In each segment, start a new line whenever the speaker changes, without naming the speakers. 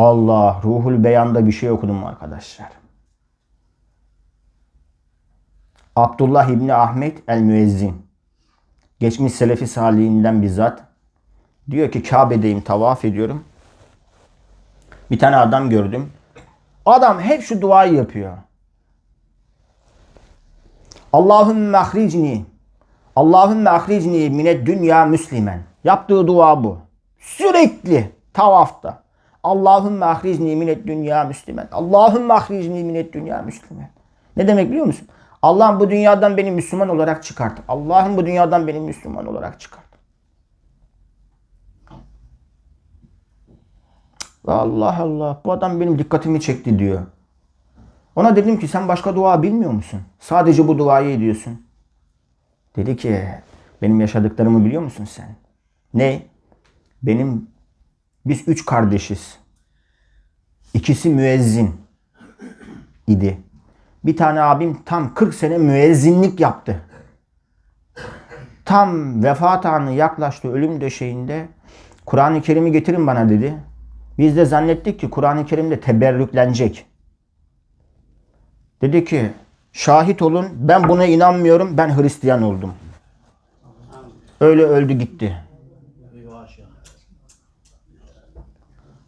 Allah ruhul beyanda bir şey okudum arkadaşlar. Abdullah İbni Ahmet el Müezzin. Geçmiş Selefi Salihinden bizzat. Diyor ki Kabe'deyim tavaf ediyorum. Bir tane adam gördüm. Adam hep şu duayı yapıyor. Allahümme ahricni Allahümme ahricni minet dünya müslimen. Yaptığı dua bu. Sürekli tavafta. Allahümme ahricni minet dünya müslimen. Allahümme ahricni minet dünya müslimen. Ne demek biliyor musun? Allah'ım bu dünyadan beni Müslüman olarak çıkart. Allah'ım bu dünyadan beni Müslüman olarak çıkart. Allah Allah bu adam benim dikkatimi çekti diyor. Ona dedim ki sen başka dua bilmiyor musun? Sadece bu duayı ediyorsun. Dedi ki benim yaşadıklarımı biliyor musun sen? Ne? Benim biz üç kardeşiz. İkisi müezzin idi. Bir tane abim tam 40 sene müezzinlik yaptı. Tam vefat anı yaklaştı ölüm döşeğinde. Kur'an-ı Kerim'i getirin bana dedi. Biz de zannettik ki Kur'an-ı Kerim'de teberrüklenecek. Dedi ki şahit olun ben buna inanmıyorum ben Hristiyan oldum. Öyle öldü gitti.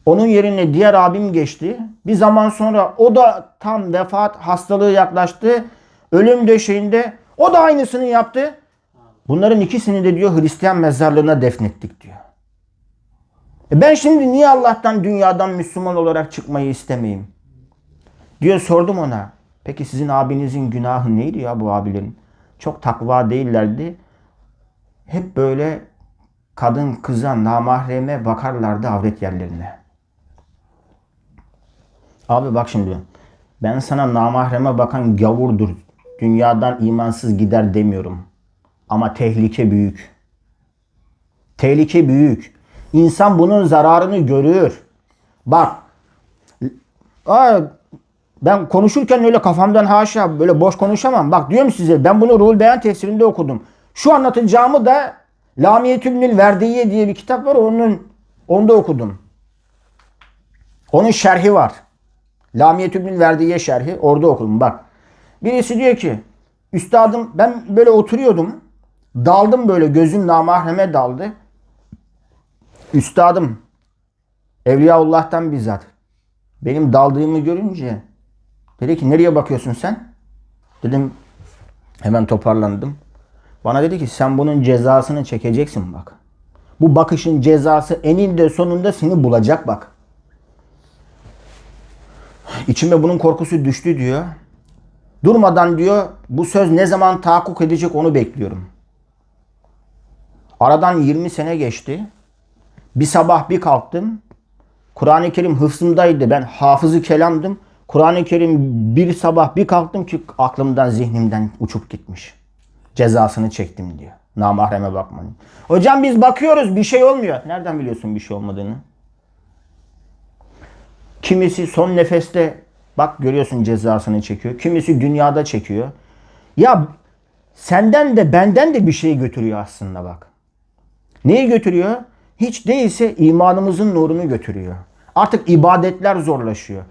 Onun yerine diğer abim geçti. Bir zaman sonra o da tam vefat hastalığı yaklaştı. Ölüm döşeğinde o da aynısını yaptı. Bunların ikisini de diyor Hristiyan mezarlığına defnettik diyor. E ben şimdi niye Allah'tan dünyadan Müslüman olarak çıkmayı istemeyeyim? Diyor sordum ona. Peki sizin abinizin günahı neydi ya bu abilerin? Çok takva değillerdi. Hep böyle kadın kıza namahreme bakarlardı avret yerlerine. Abi bak şimdi ben sana namahreme bakan gavurdur. Dünyadan imansız gider demiyorum. Ama tehlike büyük. Tehlike büyük. İnsan bunun zararını görür. Bak. Ben konuşurken öyle kafamdan haşa böyle boş konuşamam. Bak diyorum size ben bunu Ruhul Beyan tefsirinde okudum. Şu anlatacağımı da Lamiyetübnül Verdiye diye bir kitap var. Onun onda okudum. Onun şerhi var. Lamiyetübnül Verdiye şerhi. Orada okudum. Bak. Birisi diyor ki Üstadım ben böyle oturuyordum. Daldım böyle gözüm namahreme daldı. Üstadım Evliyaullah'tan bizzat benim daldığımı görünce dedi ki nereye bakıyorsun sen? Dedim hemen toparlandım. Bana dedi ki sen bunun cezasını çekeceksin bak. Bu bakışın cezası eninde sonunda seni bulacak bak. İçime bunun korkusu düştü diyor. Durmadan diyor bu söz ne zaman tahakkuk edecek onu bekliyorum. Aradan 20 sene geçti. Bir sabah bir kalktım. Kur'an-ı Kerim hıfzımdaydı. Ben hafızı kelamdım. Kur'an-ı Kerim bir sabah bir kalktım ki aklımdan zihnimden uçup gitmiş. Cezasını çektim diyor. Namahreme bakmayın. Hocam biz bakıyoruz bir şey olmuyor. Nereden biliyorsun bir şey olmadığını? Kimisi son nefeste bak görüyorsun cezasını çekiyor. Kimisi dünyada çekiyor. Ya senden de benden de bir şey götürüyor aslında bak. Neyi götürüyor? Hiç değilse imanımızın nurunu götürüyor. Artık ibadetler zorlaşıyor.